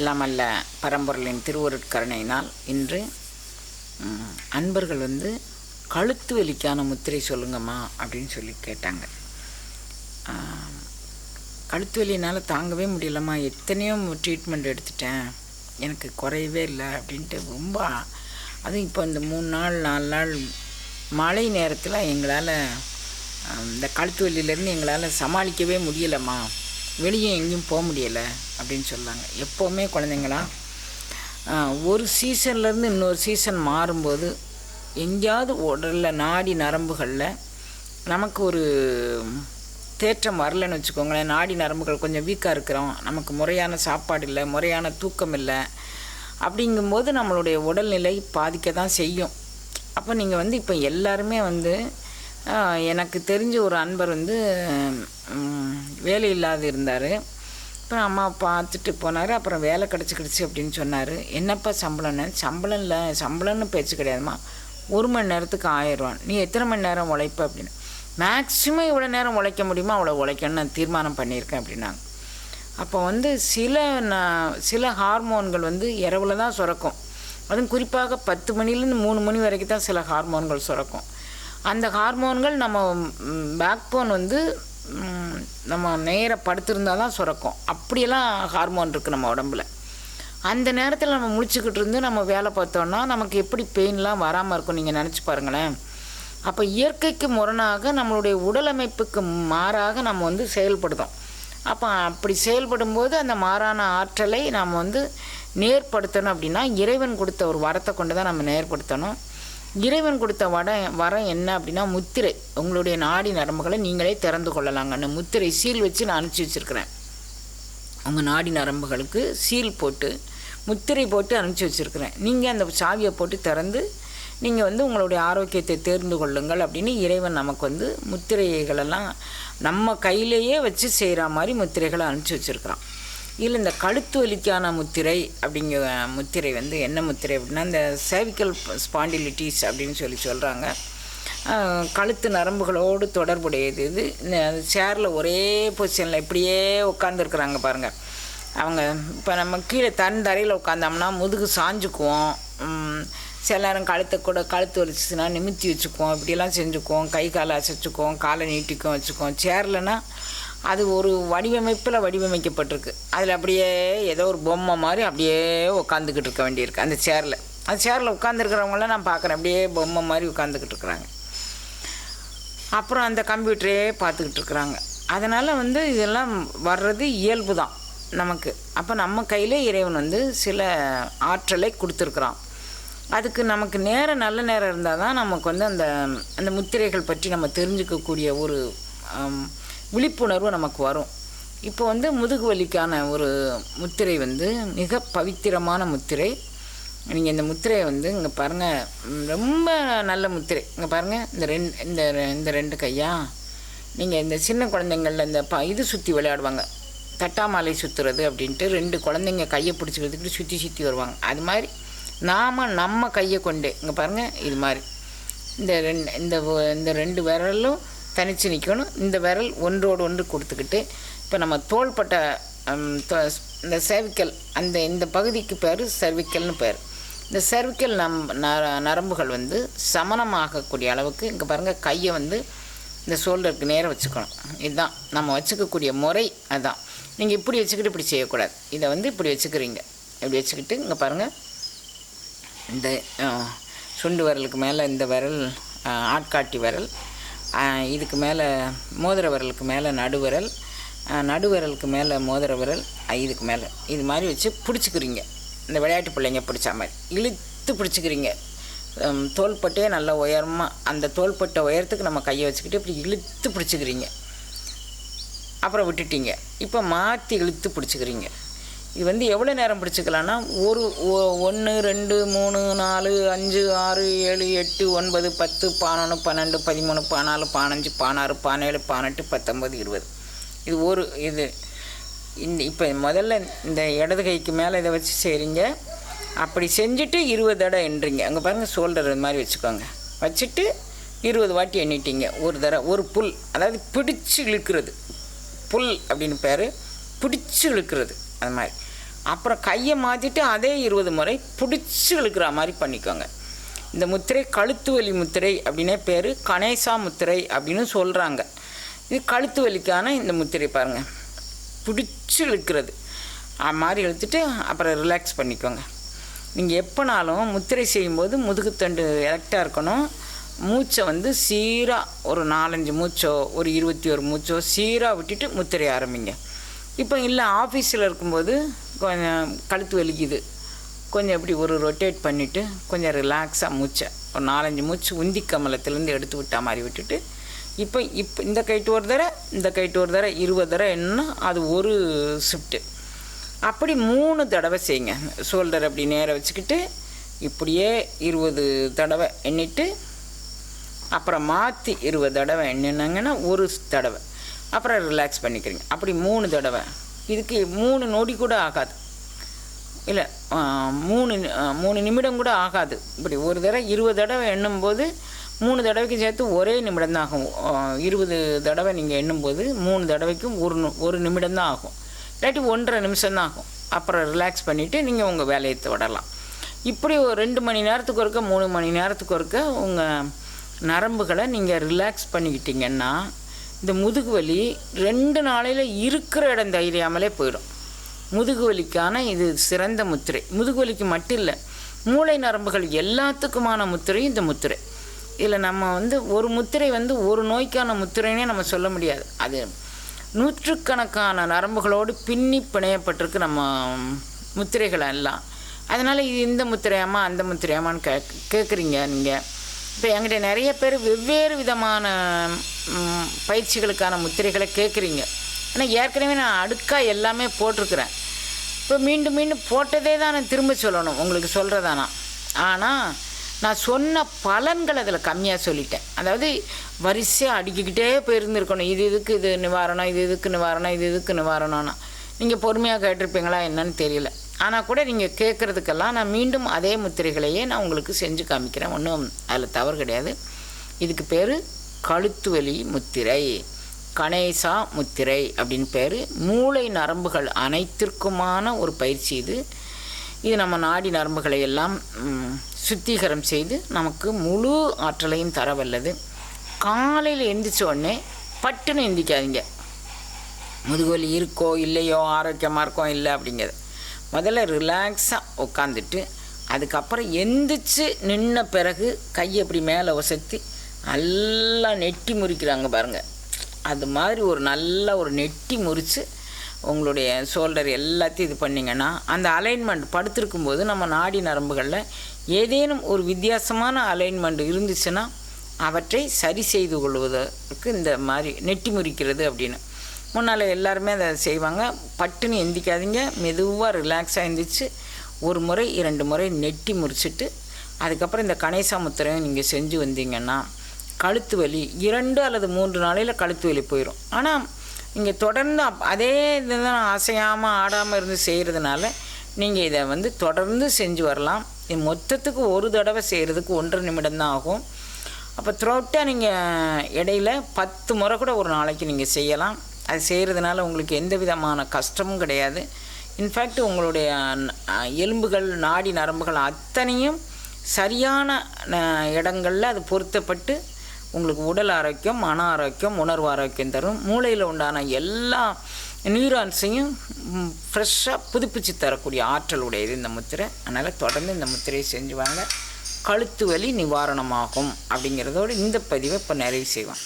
எல்லாம் அல்ல பரம்பொருளின் திருவருட்கருணையினால் இன்று அன்பர்கள் வந்து கழுத்து வலிக்கான முத்திரை சொல்லுங்கம்மா அப்படின்னு சொல்லி கேட்டாங்க. கழுத்து வலினால் தாங்கவே முடியலம்மா எத்தனையோ ட்ரீட்மெண்ட் எடுத்துட்டேன் எனக்கு குறையவே இல்லை அப்படின்ட்டு ரொம்ப அதுவும் இப்போ இந்த மூணு நாள் நாலு நாள் மழை நேரத்தில் எங்களால் இந்த கழுத்து வலியிலேருந்து எங்களால் சமாளிக்கவே முடியலம்மா. வெளியே எங்கேயும் போக முடியலை அப்படின்னு சொன்னாங்க எப்போவுமே குழந்தைங்களா ஒரு சீசன்லேருந்து இன்னொரு சீசன் மாறும்போது எங்கேயாவது உடலில் நாடி நரம்புகளில் நமக்கு ஒரு தேற்றம் வரலன்னு வச்சுக்கோங்களேன். நாடி நரம்புகள் கொஞ்சம் வீக்காக இருக்கிறோம். நமக்கு முறையான சாப்பாடு இல்லை முறையான தூக்கம் இல்லை. அப்படிங்கும்போது நம்மளுடைய உடல்நிலை பாதிக்க தான் செய்யும். அப்போ நீங்கள் வந்து இப்போ எல்லாருமே வந்து எனக்கு தெரிஞ்ச ஒரு அன்பர் வந்து வேலையில்லாது வேலை இருந்தார். அப்புறம் அம்மா பார்த்துட்டு போனார். அப்புறம் வேலை கிடச்சிக்கிடுச்சு அப்படின்னு சொன்னார். என்னப்பா சம்பளம்னு? சம்பளம் இல்லை. சம்பளம்னு பேச்சு கிடையாதும்மா. ஒரு மணி நேரத்துக்கு ஆயிரம். நீ எத்தனை மணி நேரம் உழைப்ப அப்படின்னு. மேக்ஸிமம் இவ்வளோ நேரம் உழைக்க முடியுமோ? அவ்வளோ உழைக்கணும்னு நான் தீர்மானம் பண்ணியிருக்கேன் அப்படின்னாங்க. அப்போ வந்து சில நான் சில ஹார்மோன்கள் வந்து இரவில் தான் சுரக்கும். அதுவும் குறிப்பாக பத்து மணிலேருந்து மூணு மணி வரைக்கும் தான் சில ஹார்மோன்கள் சுரக்கும். அந்த ஹார்மோன்கள் நம்ம பேக் போன் வந்து நம்ம நேர படுத்திருந்தால் தான் சுரக்கும். அப்படியெல்லாம் ஹார்மோன் இருக்குது நம்ம உடம்புல. அந்த நேரத்தில் நம்ம முழிச்சுக்கிட்டு இருந்து நம்ம வேலை பார்த்தோன்னா நமக்கு எப்படி பெயின்லாம் வராமல் இருக்கும் நீங்கள் நினச்சி பாருங்களேன். அப்போ இயற்கைக்கு முரணாக நம்மளுடைய உடல் அமைப்புக்கு மாறாக நம்ம வந்து செயல்படுதோம். அப்போ அப்படி செயல்படும் போது அந்த மாறான ஆற்றலை நாம் வந்து நேர்படுத்தணும் அப்படின்னா இறைவன் கொடுத்த ஒரு வரத்தை கொண்டு தான் நம்ம நேர்படுத்தணும். இறைவன் கொடுத்த வட வரம் என்ன அப்படின்னா முத்திரை. உங்களுடைய நாடி நரம்புகளை நீங்களே திறந்து கொள்ளலாங்க. அந்த முத்திரை சீல் வச்சு நான் அனுப்பிச்சி வச்சுருக்கிறேன். உங்கள் நாடி நரம்புகளுக்கு சீல் போட்டு முத்திரை போட்டு அனுப்பிச்சி வச்சுருக்கிறேன். நீங்கள் அந்த சாவியை போட்டு திறந்து நீங்கள் வந்து உங்களுடைய ஆரோக்கியத்தை தேர்ந்து கொள்ளுங்கள் அப்படின்னு இறைவன் நமக்கு வந்து முத்திரைகளெல்லாம் நம்ம கையிலேயே வச்சு செய்கிற மாதிரி முத்திரைகளை அனுப்பிச்சி வச்சுருக்கிறான். இதில் இந்த கழுத்து வலிக்கான முத்திரை அப்படிங்கிற முத்திரை வந்து என்ன முத்திரை அப்படின்னா இந்த சேவிக்கல் ஸ்பாண்டிலிட்டிஸ் அப்படின்னு சொல்லி சொல்கிறாங்க கழுத்து நரம்புகளோடு தொடர்புடையது. இது இந்த சேரில் ஒரே பொசிஷனில் இப்படியே உட்காந்துருக்குறாங்க பாருங்கள் அவங்க இப்போ நம்ம கீழே தன் தரையில் உட்காந்தோம்னா முதுகு சாஞ்சுக்குவோம். சில நேரம் கழுத்தை கூட கழுத்து வலிச்சுன்னா நிமித்தி வச்சுக்குவோம். இப்படியெல்லாம் செஞ்சுக்குவோம். கை காலை அசைச்சுக்குவோம். காலை நீட்டிக்கும் வச்சுக்குவோம். சேர்லனா அது ஒரு வடிவமைப்பில் வடிவமைக்கப்பட்டிருக்கு. அதில் அப்படியே ஏதோ ஒரு பொம்மை மாதிரி அப்படியே உட்காந்துக்கிட்டு இருக்க வேண்டியிருக்கு. அந்த சேரில் அந்த சேரில் உட்காந்துருக்கிறவங்களாம் நான் பார்க்குறேன் அப்படியே பொம்மை மாதிரி உட்காந்துக்கிட்டு இருக்கிறாங்க. அப்புறம் அந்த கம்ப்யூட்டரே பார்த்துக்கிட்டு இருக்கிறாங்க. அதனால் வந்து இதெல்லாம் வர்றது இயல்பு தான் நமக்கு. அப்போ நம்ம கையிலே இறைவன் வந்து சில ஆற்றலை கொடுத்துருக்குறான். அதுக்கு நமக்கு நேரம் நல்ல நேரம் இருந்தால் தான் நமக்கு வந்து அந்த அந்த முத்திரைகள் பற்றி நம்ம தெரிஞ்சுக்கக்கூடிய ஒரு விழிப்புணர்வு நமக்கு வரும். இப்போ வந்து முதுகு வலிக்கான ஒரு முத்திரை வந்து மிக பவித்திரமான முத்திரை. நீங்கள் இந்த முத்திரையை வந்து இங்கே பாருங்கள் ரொம்ப நல்ல முத்திரை. இங்கே பாருங்கள் இந்த ரெண்டு இந்த இந்த ரெண்டு கையா? நீங்கள் இந்த சின்ன குழந்தைங்களில் இந்த ப இது சுற்றி விளையாடுவாங்க. தட்டாமாலை சுற்றுறது அப்படின்ட்டு ரெண்டு குழந்தைங்க கையை பிடிச்சிக்கிறதுக்கு சுற்றி சுற்றி வருவாங்க. அது மாதிரி நாம் நம்ம கையை கொண்டு இங்கே பாருங்கள் இது மாதிரி. இந்த ரெண்டு இந்த இந்த ரெண்டு விரலும் தனித்து நிற்கணும் இந்த விரல் ஒன்றோடு ஒன்று கொடுத்துக்கிட்டு இப்போ நம்ம தோள்பட்ட இந்த செர்விக்கல் அந்த இந்த பகுதிக்கு பேர் செர்விக்கல்னு பேர். இந்த செர்விக்கல் நம் ந- நரம்புகள் வந்து சமனமாகக்கூடிய அளவுக்கு இங்கே பாருங்கள் கையை வந்து இந்த ஷோல்டருக்கு நேராக வச்சுக்கணும். இதுதான். நம்ம வச்சுக்கக்கூடிய முறை அதுதான் நீங்கள் இப்படி வச்சுக்கிட்டு இப்படி செய்யக்கூடாது. இதை வந்து இப்படி வச்சுக்கிறீங்க. இப்படி வச்சுக்கிட்டு இங்கே பாருங்கள் இந்த சுண்டு விரலுக்கு மேலே இந்த விரல் ஆட்காட்டி விரல் இதுக்கு மேலே மோதிர விரலுக்கு மேலே நடுவிரல் நடுவிரலுக்கு மேலே மோதிர விரல் இதுக்கு மேலே. இது மாதிரி வச்சு பிடிச்சிக்கிறீங்க. இந்த விளையாட்டு பிள்ளைங்க பிடிச்ச மாதிரி. இழுத்து பிடிச்சிக்கிறீங்க. தோள்பட்டே தோள்பட்டையே நல்லா உயரமாக அந்த தோள்பட்டை உயரத்துக்கு நம்ம கையை வச்சுக்கிட்டு இப்படி இழுத்து பிடிச்சிக்கிறீங்க. அப்புறம் விட்டுட்டீங்க. இப்போ மாற்றி இழுத்து பிடிச்சிக்கிறீங்க. இது வந்து எவ்வளோ நேரம் பிடிச்சிக்கலாம்னா ஒரு ஒன்று ரெண்டு மூணு நாலு அஞ்சு ஆறு ஏழு எட்டு ஒன்பது பத்து பதினொன்று பன்னெண்டு பதிமூணு பதினாலு பதினஞ்சு பதினாறு பதினேழு பதினெட்டு பத்தொம்பது இருபது. இது ஒரு இது. இந்த இப்போ முதல்ல இந்த இடது கைக்கு மேலே இதை வச்சு செய்கிறீங்க அப்படி செஞ்சுட்டு இருபது தடவை எண்ணுறீங்க அங்கே பாருங்கள் ஷோல்டர் இது மாதிரி வச்சுக்கோங்க. வச்சுட்டு இருபது வாட்டி எண்ணிட்டீங்க. ஒரு தடவை ஒரு புல் அதாவது பிடிச்சு இழுக்கிறது. புல் அப்படின்னு பேர். பிடிச்சு இழுக்கிறது. அது மாதிரி. அப்புறம் கையை மாற்றிட்டு அதே இருபது முறை பிடிச்சி இழுக்கிற மாதிரி பண்ணிக்கோங்க. இந்த முத்திரை கழுத்து வலி முத்திரை அப்படின்னே பேர் கணேசா முத்திரை அப்படின்னு சொல்கிறாங்க இது கழுத்து வலிக்கான இந்த முத்திரை பாருங்கள் பிடிச்சி இழுக்கிறது. அது மாதிரி இழுத்துட்டு அப்புறம் ரிலாக்ஸ் பண்ணிக்கோங்க. நீங்கள் எப்போனாலும் முத்திரை செய்யும்போது முதுகுத்தண்டு எலக்டாக இருக்கணும். மூச்சை வந்து சீராக ஒரு நாலஞ்சு மூச்சோ ஒரு இருபத்தி ஒரு மூச்சோ சீராக விட்டுட்டு முத்திரை ஆரம்பிங்க. இப்போ இல்லை ஆஃபீஸில் இருக்கும்போது கொஞ்சம் கழுத்து வலிக்குது. கொஞ்சம் இப்படி ஒரு ரொட்டேட் பண்ணிவிட்டு கொஞ்சம் ரிலாக்ஸாக மூச்சை ஒரு நாலஞ்சு மூச்சு உந்தி கமலத்துலேருந்து எடுத்து விட்டா மாதிரி விட்டுட்டு இப்போ இப்போ இந்த கைட்டு ஒரு தடவை இந்த கைட்டு ஒரு தடவை இருபது தடவை என்ன அது ஒரு ஷிஃப்ட்டு அப்படி மூணு தடவை செய்யுங்க. ஷோல்டர் அப்படி நேராக வச்சுக்கிட்டு இப்படியே இருபது தடவை எண்ணிட்டு அப்புறம் மாற்றி இருபது தடவை எண்ணினாங்கன்னா ஒரு தடவை. அப்புறம் ரிலாக்ஸ் பண்ணிக்கிறீங்க. அப்படி மூணு தடவை. இதுக்கு மூணு நொடி கூட ஆகாது. இல்லை மூணு மூணு நிமிடம் கூட ஆகாது. இப்படி ஒரு தடவை இருபது தடவை எண்ணும்போது மூணு தடவைக்கு சேர்த்து ஒரே நிமிடம் தான் ஆகும். இருபது தடவை நீங்கள் எண்ணும்போது மூணு தடவைக்கும் ஒரு நு- ஒரு நிமிடம் தான் ஆகும். இல்லாட்டி ஒன்றரை நிமிஷம் தான் ஆகும். அப்புறம் ரிலாக்ஸ் பண்ணிவிட்டு நீங்கள் உங்கள் வேலையை தொடரலாம். இப்படி ஒரு ரெண்டு மணி நேரத்துக்கு ஒருக்க மூணு மணி நேரத்துக்கு ஒருக்க உங்கள் நரம்புகளை நீங்கள் ரிலாக்ஸ் பண்ணிக்கிட்டீங்கன்னா இந்த முதுகு வலி ரெண்டு நாளையில் இருக்கிற இடம் தைரியாமலே போயிடும். முதுகு வலிக்கான இது சிறந்த முத்திரை. முதுகு வலிக்கு மட்டும் இல்லை மூளை நரம்புகள் எல்லாத்துக்குமான முத்திரையும் இந்த முத்திரை. இதில் நம்ம வந்து ஒரு முத்திரை வந்து ஒரு நோய்க்கான முத்திரைனே நம்ம சொல்ல முடியாது. அது நூற்றுக்கணக்கான நரம்புகளோடு பின்னி பிணையப்பட்டிருக்கு நம்ம முத்திரைகள் எல்லாம். அதனால் இது இந்த முத்திரையாமா அந்த முத்திரையாமான்னு கே கேட்குறீங்க நீங்கள் இப்போ என்கிட்ட நிறைய பேர் வெவ்வேறு விதமான பயிற்சிகளுக்கான முத்திரைகளை கேட்குறீங்க. ஆனால் ஏற்கனவே நான் அடுக்காக எல்லாமே போட்டிருக்கிறேன். இப்போ மீண்டும் மீண்டும் போட்டதே தான் நான் திரும்ப சொல்லணும். உங்களுக்கு சொல்கிறதானா ஆனால் நான் சொன்ன பலன்கள் அதில் கம்மியாக சொல்லிட்டேன். அதாவது வரிசையாக அடுக்கிக்கிட்டே போயிருந்துருக்கணும். இது இதுக்கு இது நிவாரணம் இது இதுக்கு நிவாரணம் இது இதுக்கு நிவாரணம்னா. நீங்கள் பொறுமையாக கேட்டிருப்பீங்களா என்னன்னு தெரியல. ஆனால் கூட நீங்கள் கேட்குறதுக்கெல்லாம் நான் மீண்டும் அதே முத்திரைகளையே நான் உங்களுக்கு செஞ்சு காமிக்கிறேன். ஒன்றும் அதில் தவறு கிடையாது. இதுக்கு பேர் கழுத்து வலி முத்திரை கணேசா முத்திரை அப்படின்னு பேர். மூளை நரம்புகள் அனைத்திற்குமான ஒரு பயிற்சி இது. இது நம்ம நாடி நரம்புகளை எல்லாம் சுத்திகரம் செய்து நமக்கு முழு ஆற்றலையும் தர வல்லது காலையில் எந்திரிச்ச உடனே பட்டுன்னு எந்திக்காதீங்க முதுகுவலி இருக்கோ இல்லையோ ஆரோக்கியமாக இருக்கோ இல்லை அப்படிங்கிறது. முதல்ல ரிலாக்ஸாக உட்காந்துட்டு அதுக்கப்புறம் எந்திரிச்சு நின்ன பிறகு கையை அப்படி மேலே ஒசத்தி நல்லா நெட்டி முறிக்கிறாங்க பாருங்கள் அது மாதிரி ஒரு நல்ல ஒரு நெட்டி முறித்து உங்களுடைய ஷோல்டர் எல்லாத்தையும் இது பண்ணிங்கன்னா அந்த அலைன்மெண்ட் படுத்திருக்கும்போது நம்ம நாடி நரம்புகளில் ஏதேனும் ஒரு வித்தியாசமான அலைன்மெண்ட் இருந்துச்சுன்னா அவற்றை சரி செய்து கொள்வதற்கு இந்த மாதிரி நெட்டி முறிக்கிறது அப்படின்னு. முன்னால் எல்லாருமே அதை செய்வாங்க. பட்டுன்னு எந்திக்காதீங்க. மெதுவாக ரிலாக்ஸாக எந்திரிச்சு ஒரு முறை இரண்டு முறை நெட்டி முறிச்சிட்டு அதுக்கப்புறம் இந்த கணேசாமுத்திரையும் நீங்கள் செஞ்சு வந்தீங்கன்னா கழுத்து வலி இரண்டு அல்லது மூன்று நாளையில் கழுத்து வலி போயிடும் ஆனால் நீங்கள் தொடர்ந்து அதே இதுதான் அசையாமல் ஆடாமல் இருந்து செய்கிறதுனால நீங்கள் இதை வந்து தொடர்ந்து செஞ்சு வரலாம். இது மொத்தத்துக்கு ஒரு தடவை செய்கிறதுக்கு ஒன்றரை நிமிடம் தான் ஆகும். அப்போ த்ரோட்டாக நீங்கள் இடையில பத்து முறை கூட ஒரு நாளைக்கு நீங்கள் செய்யலாம். அது செய்கிறதுனால உங்களுக்கு எந்த விதமான கஷ்டமும் கிடையாது. இன்ஃபேக்ட் உங்களுடைய எலும்புகள் நாடி நரம்புகள் அத்தனையும் சரியான இடங்களில் அது பொருத்தப்பட்டு உங்களுக்கு உடல் ஆரோக்கியம் மன ஆரோக்கியம் உணர்வு ஆரோக்கியம் தரும். மூளையில் உண்டான எல்லா நியூரான்ஸையும் ஃப்ரெஷ்ஷாக புதுப்பிச்சு தரக்கூடிய ஆற்றல் உடையது இந்த முத்திரை. அதனால் தொடர்ந்து இந்த முத்திரையை செஞ்சுவாங்க கழுத்து வலி நிவாரணமாகும் அப்படிங்கிறதோடு இந்த பதிவை இப்போ நிறைவு செய்வோம்.